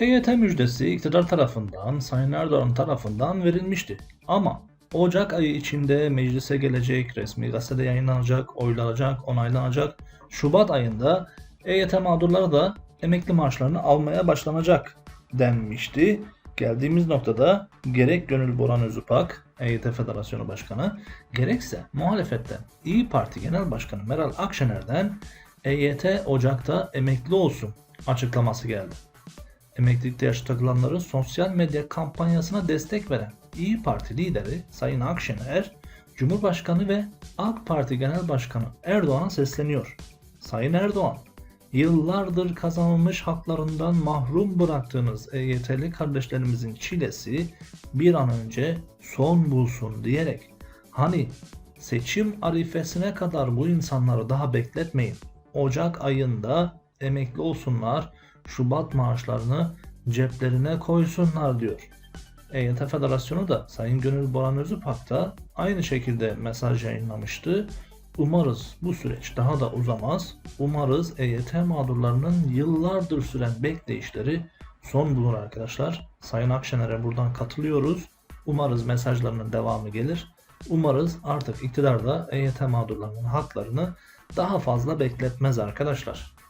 EYT müjdesi iktidar tarafından, Sayın Erdoğan tarafından verilmişti. Ama Ocak ayı içinde meclise gelecek, resmi gazetede yayınlanacak, oylanacak, onaylanacak. Şubat ayında EYT mağdurları da emekli maaşlarını almaya başlanacak denmişti. Geldiğimiz noktada gerek Gönül Boran Özüpak, EYT Federasyonu Başkanı, gerekse muhalefetten İyi Parti Genel Başkanı Meral Akşener'den EYT Ocak'ta emekli olsun açıklaması geldi. Emeklilikte yaş takılanların sosyal medya kampanyasına destek veren İyi Parti lideri Sayın Akşener, Cumhurbaşkanı ve AK Parti Genel Başkanı Erdoğan'a sesleniyor. Sayın Erdoğan, yıllardır kazanılmış haklarından mahrum bıraktığınız EYT'li kardeşlerimizin çilesi bir an önce son bulsun diyerek hani seçim arifesine kadar bu insanları daha bekletmeyin. Ocak ayında emekli olsunlar, Şubat maaşlarını ceplerine koysunlar diyor. EYT Federasyonu da Sayın Gönül Boran Özüpak da aynı şekilde mesaj yayınlamıştı. Umarız bu süreç daha da uzamaz. Umarız EYT mağdurlarının yıllardır süren bekleyişleri son bulur arkadaşlar. Sayın Akşener'e buradan katılıyoruz. Umarız mesajlarının devamı gelir. Umarız artık iktidarda EYT mağdurlarının haklarını daha fazla bekletmez arkadaşlar.